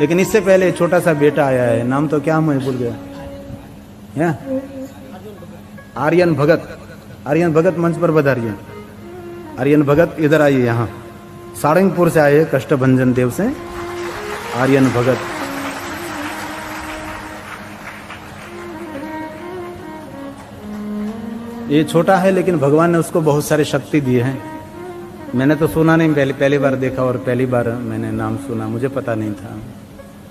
लेकिन इससे पहले छोटा सा बेटा आया है, नाम तो क्या मैं भूल गया। है? आर्यन भगत। आर्यन भगत मंच पर बधारिए आर्यन भगत इधर आइए यहाँ। सारंगपुर से आए कष्ट कष्टभंजन देव से आर्यन भगत। ये छोटा है, लेकिन भगवान ने उसको बहुत सारी शक्ति दी है। मैंने तो सुना नहीं, पहली पहली बार देखा और पहली बार मैंने नाम सुना, मुझे पता नहीं था।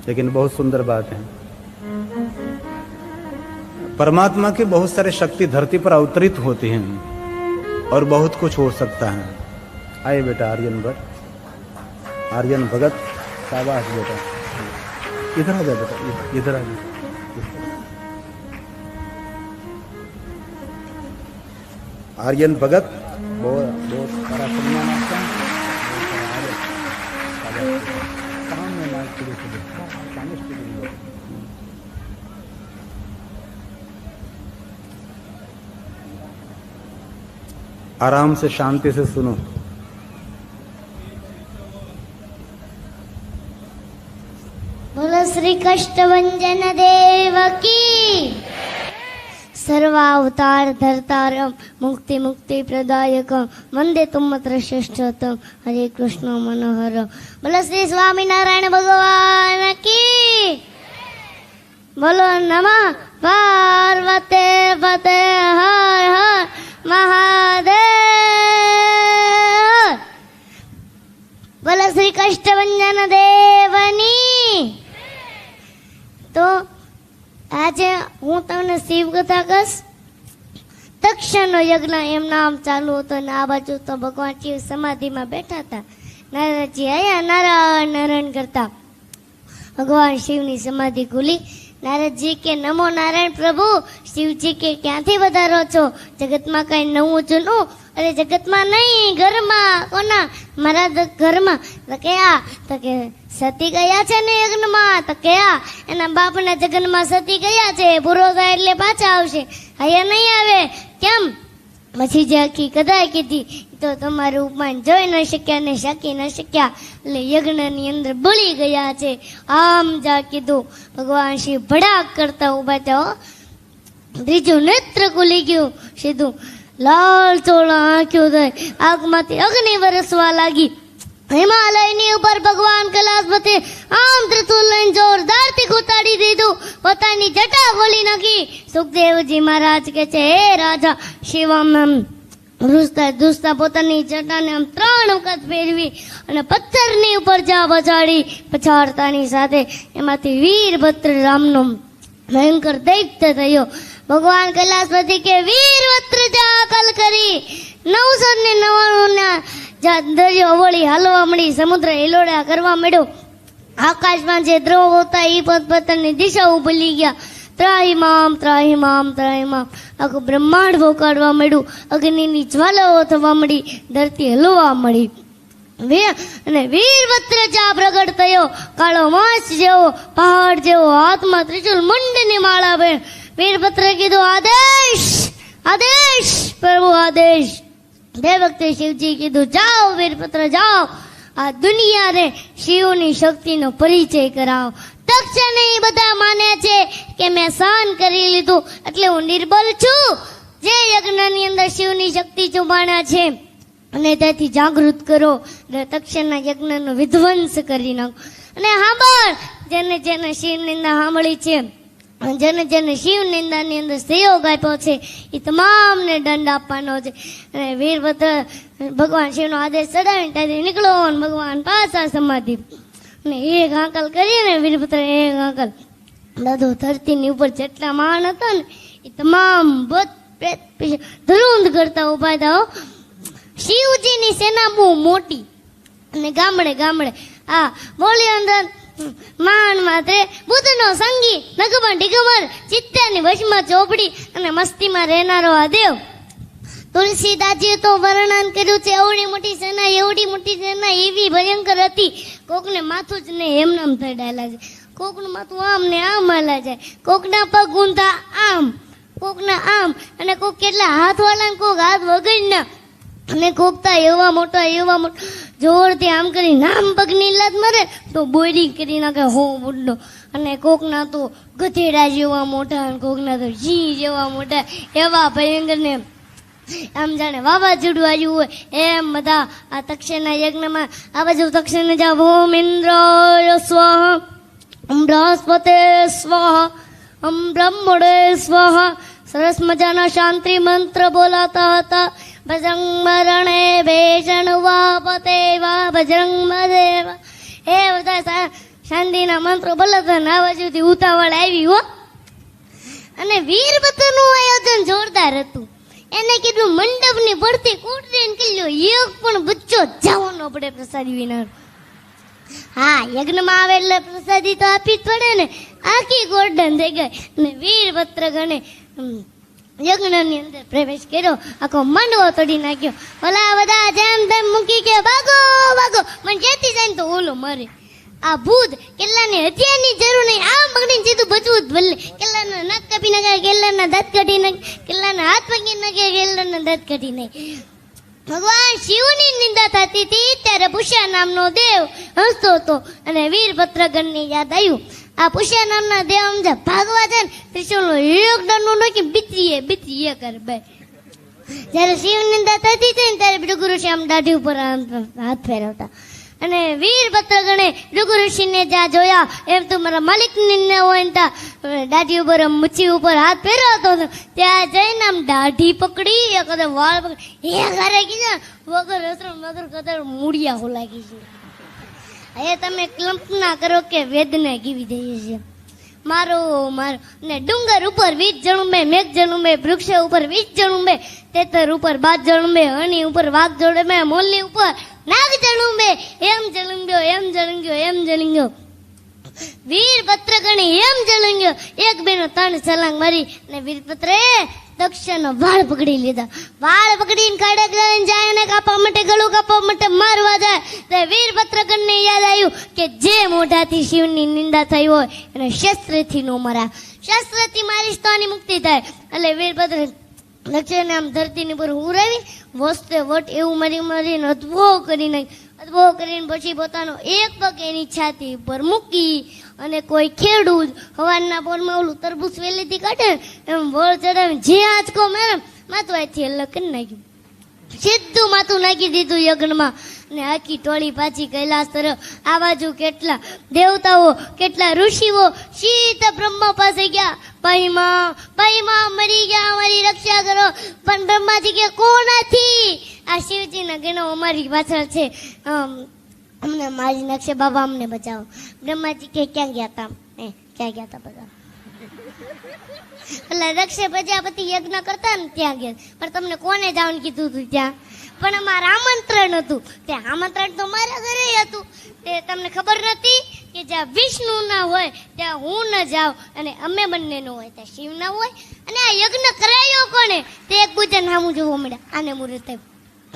लेकिन बहुत सुंदर बात है। परमात्मा की बहुत सारे शक्ति धरती पर अवतरित होती हैं और बहुत कुछ हो सकता है। आए बेटा आर्यन भट्ट। आर्यन भगत, शाबाश बेटा। इधर आ जाओ बेटा, इधर- आ जाओ आर्यन भगत, बहुत बहुत सारा सम्मान आपका आराम से शांति से सुनो। बोलो श्री कष्ट वंजन देव की। સર્વાવતાર ધરતારમ મુક્તિ મુક્તિ પ્રદાયક વંદે તુમત્ર શ્રેષ્ઠતમ હરે કૃષ્ણ મનોહર બોલો શ્રી સ્વામિનારાયણ ભગવાન કી બોલો નમઃ પાર્વતે પતે હર હર મહાદેવ બોલો શ્રી કષ્ટભંજન દેવની તો આજે હું કહીશ તક્ષણનો યજ્ઞ એમના આમ ચાલુ હતો ને આ બાજુ તો ભગવાન શિવ સમાધિમાં બેઠા હતા. નારદજી આયા, નારાયણ નારાયણ કરતા. ભગવાન શિવની સમાધિ ખુલી. નારદજી કે, નમો નારાયણ પ્રભુ, શિવજી કે, ક્યાંથી વધારો છો? જગતમાં કઈ નવું જૂનું? અરે જગતમાં નહીં, ઘરમાં, કોના? મારા ઘરમાં? તો કે આ, તો કે સતી ગયા છે ને યજ્ઞમાં? તો કયા એના બાપના જગનમાં સતી ગયા છે. પૂરો થાય એટલે પાછા આવશે. અહીંયા નહીં આવે. કેમ? પછી જે આખી કદાય કીધી તો તમારું ઉપમાન જોઈ ન શક્યા ને શકી ન શક્યા. એટલે યજ્ઞની અંદર ભૂલી ગયા છે. આમ જા કીધું. ભગવાન શિવ ભડાક કરતા થયા, હો. ત્રીજું નેત્ર ખુલી ગયું. સીધું લાલ ચોળા આંખ્યું થઈ આગમાંથી અગ્નિ વરસવા લાગી. હિમાલયની ઉપર ભગવાન કૈલાસપતિ આમ ત્રિશુલ લઈને જોરદારથી કૂતાડી દીધું. પોતાની જટા ખોલી નાખી. સુખદેવજી મહારાજ કે છે, હે રાજા, શિવમ એમ ધ્રુસતા ધ્રુસતા પોતાની જટાને આમ ત્રણ વખત ફેરવી અને પથ્થરની ઉપર જા પછાડી પછાડતાની સાથે એમાંથી વીરભદ્ર રામનો ભયંકર દૈત્ય થયો. ભગવાન કૈલાસપતિ કે, વીરભદ્ર જા અકલ કરી. નવસો ને નવ્વાણું ના જા દરિયો વળી હાલવા મળી સમુદ્ર હિલોડા કરવા મળ્યો આકાશમાં જે દ્રવ હતા એ પોતપોતાની દિશાઓ ભૂલી ગયા. ત્રાહિમામ ત્રાહિમામ ત્રાહિમામ. આખું બ્રહ્માંડ ભોકાડવા મળ્યું અગ્નિની જ્વાલાઓ થવા મળી ધરતી હલવા મળી અને વીરભદ્ર ચા પ્રગટ થયો. કાળો માસ જેવો, પહાડ જેવો હાથમાં ત્રિશુલ મુંડની માળા બે વીરભદ્ર કીધું, આદેશ! આદેશ! પ્રભુ, આદેશ! તે વખતે શિવજી કીધું, જાઓ વીરપુત્ર, જાઓ. આ દુનિયાને શિવની શક્તિનો પરિચય કરાવો. તક્ષણ એ બધા માને છે કે મેં સહન કરી લીધું, એટલે હું નિર્બલ છું. જે યજ્ઞની અંદર શિવની શક્તિ છુપાણા છે, અને તેથી જાગૃત કરો. અને તક્ષણના યજ્ઞનો વિધ્વંસ કરી નાખો. અને સાંભળ જેને જેને શિવની અંદર સાંભળી છે જેને જેને શિવ નિંદાની અંદર સહયોગ આપ્યો છે એ તમામને દંડ આપવાનો છે. અને વીરભદ્ર ભગવાન શિવનો આદેશ ચડાવીને ત્યાંથી નીકળો ભગવાન પાછા સમાધિ. અને એક આંકલ કરીને વીરભદ્ર એક આંકલ. દાદો ધરતીની ઉપર જેટલા માણ હતા ને એ તમામ પ્રેત પિશાચ કરતા ઊભા હતા શિવજીની સેના બહુ મોટી. અને ગામડે ગામડે આ બોલી અંદર માન માથે બુદ્ધનો સંગી નગમાં ડિગમર ચિત્તાની વશમાં ચોપડી અને મસ્તીમાં રહેનારો આ દેવ. તુલસીદાસજીએ તો વર્ણન કર્યું છે, એવડી મોટી સેના, એવડી મોટી સેના, એવી ભયંકર હતી. કોકને માથું જ ને એમનામ થડાયેલા છે. કોકનું માથું આમ ને આમ હાલા જાય કોકના પગ ઊંધા આમ, કોકના આમ, અને કોક કેટલા હાથ વાળા ને કોક હાથ વગરના. અને કોકતા એવા મોટા એવા મોટા, જોરથી આમ કરી, નામ પગની લાત મારે, તો બોરી કરી નાખે, હો બુડ્ડો. અને કોકના તો ગધેડા જેવા મોટા અને કોકના તો જી જેવા મોટા, એવા ભયંકર ને આમ જાણે વાવાઝોડું આવ્યું હોય, એમ બધા આ તક્ષના યજ્ઞમાં. આ બાજુ તક્ષને જાવ ઓમ ઇન્દ્રાય સ્વાહા બૃહસ્પતે સ્વાહા ઓમ બ્રહ્મણે સ્વાહા. સરસ મજાના શાંતિ મંત્ર બોલાતા હતા. ભજંગ મરણે ભેષણ વાપતે વા ભજંગ મદેવ હે બધા શાંતિના મંત્રો બોલાતા ને આ બાજુથી ઉતાવળ આવી હો. અને વીરભદ્રનું આયોજન જોરદાર હતું. એને કીધું, મંડપની પડતી ને કિલ્લો એક પણ બચ્ચો જવો ન પડે પ્રસાદી વિના હા, યજ્ઞમાં આવે એટલે પ્રસાદી તો આપી જ પડે ને. આખી ગોર્ડન થઈ ગઈ. ને વીરભદ્ર ગણે યજ્ઞની અંદર પ્રવેશ કર્યો. આખો માંડવો તોડી નાખ્યો. ઓલા બધા જેમ તેમ મૂકી કે, ભાગો ભાગો. મને જેતી જાય તો ઓલો મરે, આ ભૂત કેટલાની હથિયારની જરૂર નહીં. આમ પકડીને સીધું ભજવું જ ભલે. કેટલાના નાક કાપી નાખે કેટલાના દાંત કાઢી નાખે, કેટલાના હાથ પકડી નાખે કેટલાના દાંત કાઢી નાખે. ભગવાન શિવની નિંદા થતી હતી, ત્યારે ભૂષા નામનો દેવ હસતો હતો અને વીરભદ્રગણની યાદ આવ્યું. આ પુષ્યા નામના દેવ આમ જે ભાગવા છે ને ત્રિશુલનો એક દંડનો નાખી બીતરીએ બીતરીએ કરે બે. જ્યારે શિવ નિંદા થતી હતી ને, ત્યારે ભૃગુ ઋષિ આમ દાઢી ઉપર આમ હાથ ફેરવતા. અને વીરભદ્ર ગણે ભૃગુ ઋષિને જ્યાં જોયા, એમ તો મારા માલિક ને હોય ને ત્યાં દાઢી ઉપર મુચ્છી ઉપર હાથ ફેરવતો હતો. ત્યાં જઈને આમ દાઢી પકડી એ કદાચ વાળ પકડી એ ઘરે કીધા વગર અસર વગર કદાચ મૂળિયા હો લાગી છે હવે તમે કલ્પના કરો કે વેદને કેવી દઈએ છે. મારો મારો ને ડુંગર ઉપર વીજ જણુંબે, મેઘ જણુંબે, વૃક્ષ ઉપર વીજ ઉમે તેતર ઉપર બાદ જણ જણુંબે, હણી ઉપર વાઘ મેં મોલી ઉપર નાગ જણુંબે, એમ જળંગ્યો એમ જળંગ્યો એમ જળંગ્યો વીરપત્ર ગણી એમ જળંગ્યો એક બેનો ત્રણ છલાંગ મારી ને વીરપત્રે દક્ષનો વાળ પકડી લીધા. વાળ પકડીને કાઢે લઈને જાય અને કાપવા માટે ગળું કાપવા માટે મારવા જાય. તે વીરભદ્ર ગણને યાદ આવ્યું કે જે મોઢાથી શિવની નિંદા થઈ હોય, એને શસ્ત્રથી નો મરા શસ્ત્રથી મારીશ તો આની મુક્તિ થાય. એટલે વીરભદ્ર લક્ષ્યને આમ ધરતીની પર ઉરાવી વસ્તે વટ એવું મરી મરીને અદભો કરી નાખી અદભો કરીને પછી પોતાનો એક પગ એની છાતી ઉપર મૂકી અને કોઈ ખેડૂત હવારના પોરમાં ઓલું તરબૂચ વેલીથી કાઢે, એમ વળ ચડાવી જે આંચકો મેરે માથું આથી અલગ કરી નાખ્યું. સીધું માથું નાખી દીધું યજ્ઞમાં. ને આખી ટોળી પાછી કૈલાસ તરફ. આ બાજુ કેટલા દેવતાઓ, કેટલા ઋષિઓ સીધા બ્રહ્મા પાસે ગયા. પૈમા પૈમા મરી ગયા, અમારી રક્ષા કરો. પણ બ્રહ્માજી કે, કોનાથી? આ શિવજીના ગણો અમારી પાછળ છે. અમને મારી નાખશે બાબા અમને બચાવો. બ્રહ્માજી કે, ક્યાં ગયા તા? એ, ક્યાં ગયા તા બધા? એટલે રક્ષે પ્રજાપતિ યજ્ઞ કરતા ને ત્યાં ગયા. પણ તમને કોને જવાનું કીધું હતું ત્યાં? પણ અમારે આમંત્રણ હતું. તે આમંત્રણ તો મારા ઘરે હતું. તે તમને ખબર નથી કે જ્યાં વિષ્ણુ ના હોય, ત્યાં હું ન જાઉં અને અમે બંને નો હોય, ત્યાં શિવ ના હોય. અને આ યજ્ઞ કરાયો કોને તે એકબીજા નામું જોવા મળ્યા. આને મુહૂર્ત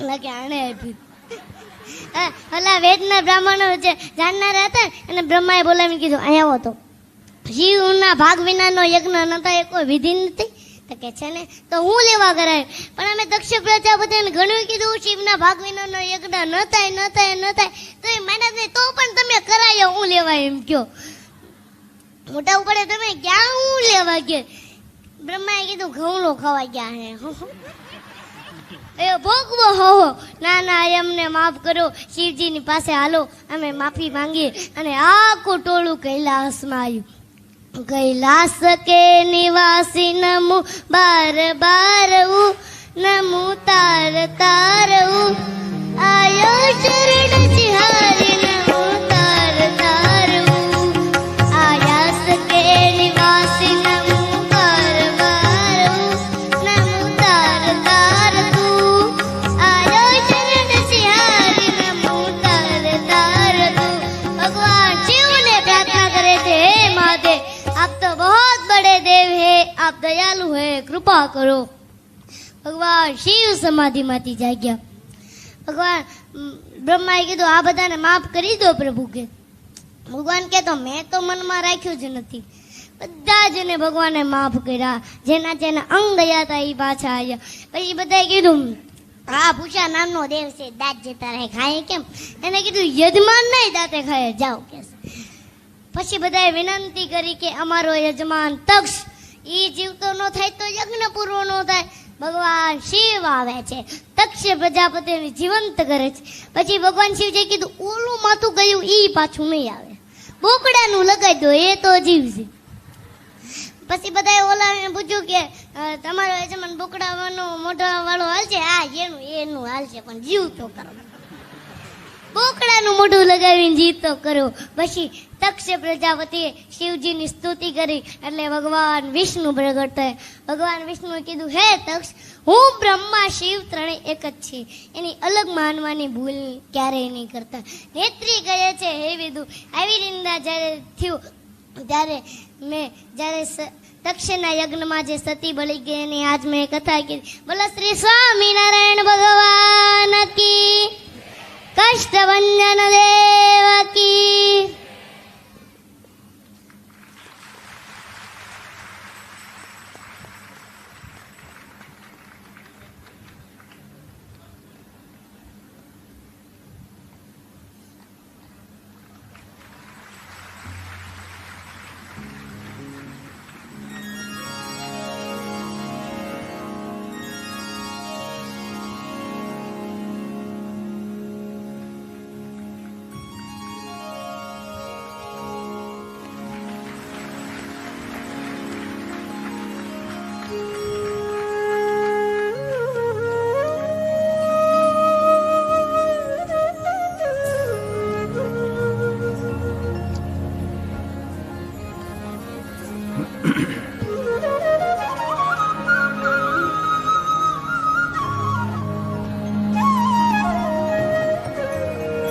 લાગે આણે આપ્યું. ઓલા વેદના બ્રાહ્મણો જે જાણનારા હતા અને બ્રહ્માએ બોલાવીને કીધું અહીંયા આવો તો. શિવના ભાગ વિનાનો યજ્ઞ નતા એ કોઈ વિધિ નથી. તો કે છે ને, તો હું લેવા કરાય પણ અમે દક્ષ પ્રજાપતિને ઘણું કીધું, શિવના ભાગ વિનાનો યજ્ઞ ન થાય ન થાય ન થાય તો એ નહીં તો પણ તમે કરાયો, હું લેવા એમ કયો. મોટા ઉપડે તમે, ક્યાં હું લેવા ગયો? બ્રહ્માએ કીધું ઘઉં ખવાઈ ગયા હે. એ ભોગવો હો ના ના એમને માફ કરો. શિવજીની પાસે હાલો. અમે માફી માંગીએ અને આખું ટોળું કૈલાસમાં આવ્યું. કૈલાસ કે નિવાસી નમુ બાર બાર નમુ તાર તાર હે મહાદેવ આપ તો बहुत बड़े देव है आप दयालु है कृपा करो ભગવાન શિવ સમાધિમાંથી જાગ્યા ભગવાન ઉમ, બ્રહ્માએ કીધું આ બધાને માફ કરી દો પ્રભુ કે ભગવાન કે તો મેં તો મનમાં રાખ્યું જ નથી બધા જને ભગવાને માફ કર્યા જેના જેના અંગ ગયા હતા એ પાછા આવ્યા પછી બધાએ કીધું હા પૂછા નામનો દેવ છે દાંત જતા રહે ખાય કેમ એને કીધું યજમાન નહીં દાંતે ખાય જાઓ કે પછી બધાએ વિનંતી કરી કે અમારો યજમાન તક્ષ એ જીવતો ન થાય તો યજ્ઞ પૂરો ન થાય. ભગવાન શિવ આવે છે. તક્ષ પ્રજાપતિને જીવંત કરે છે. પછી ભગવાન શિવજીએ કીધું, ઓલું માથું ગયું એ પાછું નહીં આવે. બોકડાનું લગાવી દો, એ તો જીવશે પછી બધાએ ઓલાને પૂછ્યું કે તમારો યજમાન બોકડાવાનો મોઢા વાળો હાલશે? આ એનું એનું હાલશે, પણ જીવ તો કરો. બોકડાનું મોઢું લગાવીને જીતો કર્યો. પછી તક્ષ પ્રજાપતિએ શિવજીની સ્તુતિ કરી એટલે ભગવાન વિષ્ણુ પ્રગટ. થયા ભગવાન વિષ્ણુએ કીધું, હે તક્ષ, હું બ્રહ્મા, શિવ ત્રણેય એક જ છે એની અલગ માનવાની ભૂલ ક્યારેય નહીં કરતા. નેત્રી કહે છે, હે વિદુ, આવી રીતના જ્યારે થયું, ત્યારે મેં, જ્યારે તક્ષના યજ્ઞમાં જે સતી બળી ગઈ એની આજ મેં કથા કીધી. બોલો શ્રી સ્વામિનારાયણ ભગવાન કી કષ્ટભંજન દેવ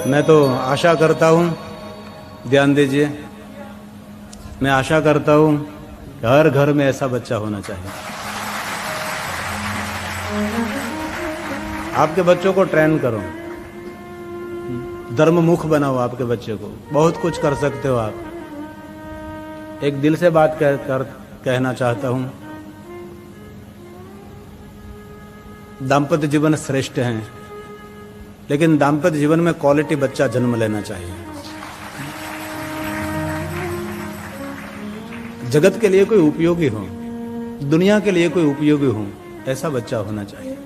मैं तो आशा करता हूँ, ध्यान दीजिए, मैं आशा करता हूँ हर घर में ऐसा बच्चा होना चाहिए। आपके बच्चों को ट्रेन करो। धर्म मुख बनाओ आपके बच्चे को। बहुत कुछ कर सकते हो आप। एक दिल से बात कह, कर, कहना चाहता हूँ। दाम्पत्य जीवन श्रेष्ठ है। लेकिन दाम्पत्य जीवन में क्वालिटी बच्चा जन्म लेना चाहिए। जगत के लिए कोई उपयोगी हो, दुनिया के लिए कोई उपयोगी हो, ऐसा बच्चा होना चाहिए।